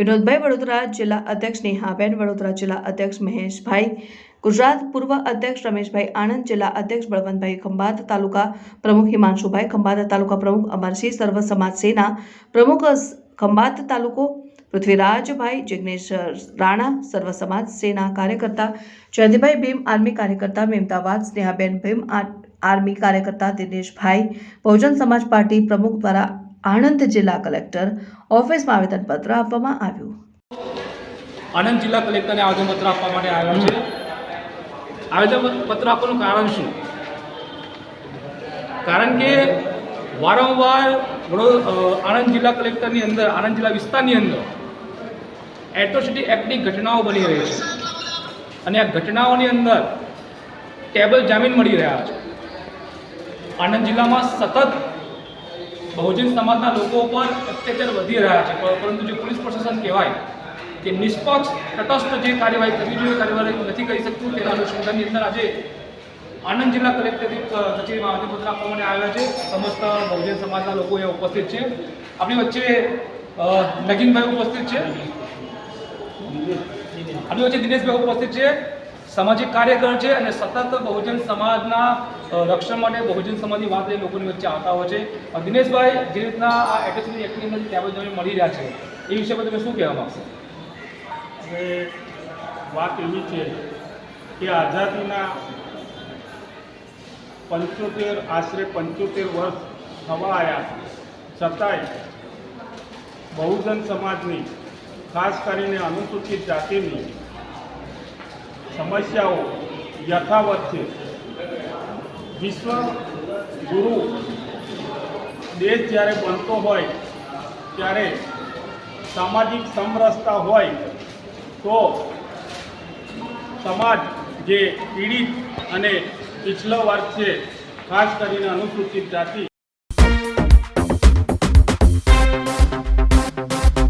વિનોદભાઈ વડોદરા જિલ્લા અધ્યક્ષ, નેહાબેન વડોદરા જિલ્લા અધ્યક્ષ, મહેશભાઈ ગુજરાત પૂર્વ અધ્યક્ષ, રમેશભાઈ આણંદ જિલ્લા અધ્યક્ષ, બળવંતભાઈ ખંભાત તાલુકા પ્રમુખ, હિમાંશુભાઈ ખંભાત તાલુકા પ્રમુખ, અમરસિંહ સર્વ સમાજ સેના પ્રમુખ ખંભાત તાલુકો પૃથ્વીરાજભાઈ જિગ્નેશ રાણા સર્વ સમાજ સેના કાર્યકર્તા, જયંતિભાઈ ભીમ આર્મી કાર્યકર્તા, મેમતાવાદ સ્નેહાબેન ભીમ આર્મી કાર્યકર્તા, દિનેશભાઈ, બહુજન સમાજ પાર્ટી પ્રમુખ દ્વારા આણંદ જિલ્લા કલેક્ટર ઓફિસમાં આવેદનપત્ર આપવામાં આવ્યું. આણંદ જિલ્લા કલેક્ટરને આવેદનપત્ર આપવા માટે આવ્યા છે. આવેદનપત્ર આપવાનું કારણ શું? કારણ કે વારંવાર આણંદ જિલ્લા કલેક્ટરની અંદર, આણંદ જિલ્લા વિસ્તારની અંદર એટ્રોસિટી એક્ટની ઘટનાઓ બની રહી છે. અને આ ઘટનાઓની અંદર ટેબલ જામીન મળી રહ્યા છે. આણંદ જિલ્લામાં સતત બહુજન સમાજના લોકો ઉપર અત્યાચાર વધી રહ્યા છે. પરંતુ જે પોલીસ પ્રશાસન કહેવાય તે નિષ્પક્ષ તટસ્થ જે કાર્યવાહી કરવી જોઈએ કાર્યવાહી નથી કરી શકતું તેના અનુસંધાનની અંદર આજે આણંદ જિલ્લા કલેક્ટરની અ, કચેરીમાં આવેદનપત્ર આપવા માટે આવ્યા છે. સમસ્ત બહુજન સમાજના લોકો એ ઉપસ્થિત છે. આપણી વચ્ચે નગીનભાઈ ઉપસ્થિત છે. આપણી વચ્ચે દિનેશભાઈ ઉપસ્થિત છે. સામાજિક કાર્યકર છે અને સતત બહુજન સમાજના રક્ષણ માટે બહુજન સમાજની વાત એ લોકોની વચ્ચે આવતા હોય છે. દિનેશભાઈ, જે રીતના આ એટ્રોસિટી એક્ટની અંદર ત્યાં જમીન મળી રહ્યા છે, એ વિશે પર તમે શું કહેવા માગશો? હવે વાત એવી છે કે આઝાદીના પંચોતેર, આશરે પંચોતેર વર્ષ થવા આવ્યા છતાંય બહુજન સમાજની, ખાસ કરીને અનુસૂચિત જાતિની સમસ્યાઓ યથાવત છે. વિશ્વ ગુરુ દેશ જ્યારે બનતો હોય, ત્યારે સામાજિક સમરસતા હોય, તો સમાજ જે પીડિત અને પીછલો વર્ગ છે, ખાસ કરીને અનુસૂચિત જાતિ